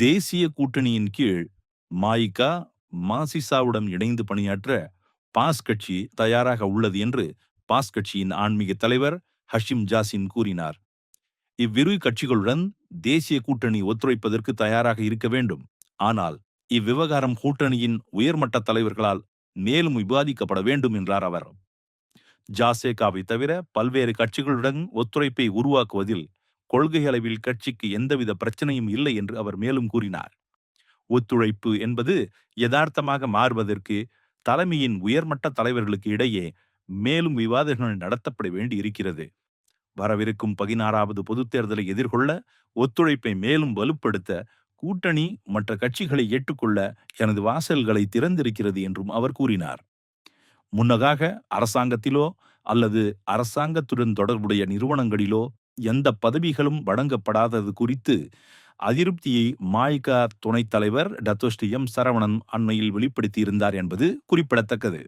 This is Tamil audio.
தேசிய கூட்டணியின் கீழ் மாயிகா மாசிசாவுடன் இணைந்து பணியாற்ற பாஸ் கட்சி தயாராக உள்ளது என்று பாஸ் கட்சியின் ஆன்மீக தலைவர் ஹஷிம் ஜாசின் கூறினார். இவ்விரு கட்சிகளுடன் தேசிய கூட்டணி ஒத்துழைப்பதற்கு தயாராக இருக்க வேண்டும். ஆனால் இவ்விவகாரம் கூட்டணியின் உயர்மட்ட தலைவர்களால் மேலும் விவாதிக்கப்பட வேண்டும் என்றார் அவர். ஜாசேகாவை தவிர பல்வேறு கட்சிகளுடன் ஒத்துழைப்பை உருவாக்குவதில் கொள்கை அளவில் கட்சிக்கு எந்தவித பிரச்சனையும் இல்லை என்று அவர் மேலும் கூறினார். ஒத்துழைப்பு என்பது யதார்த்தமாக மாறுவதற்கு தலைமையின் உயர்மட்ட தலைவர்களுக்கு இடையே மேலும் விவாதங்கள் நடத்தப்பட வேண்டி இருக்கிறது. வரவிருக்கும் பதினாறாவது பொதுத் தேர்தலை எதிர்கொள்ள ஒத்துழைப்பை மேலும் வலுப்படுத்த கூட்டணி மற்ற கட்சிகளை ஏற்றுக்கொள்ள எனது வாசல்களை திறந்திருக்கிறது என்றும் அவர் கூறினார். முன்னதாக அரசாங்கத்திலோ அல்லது அரசாங்கத்துடன் தொடர்புடைய நிறுவனங்களிலோ எந்த பதவிகளும் வழங்கப்படாதது குறித்து அதிருப்தியை மாய்கா துணைத் தலைவர் டத்தோஸ்டி எம் சரவணன் அண்மையில் வெளிப்படுத்தியிருந்தார் என்பது குறிப்பிடத்தக்கது.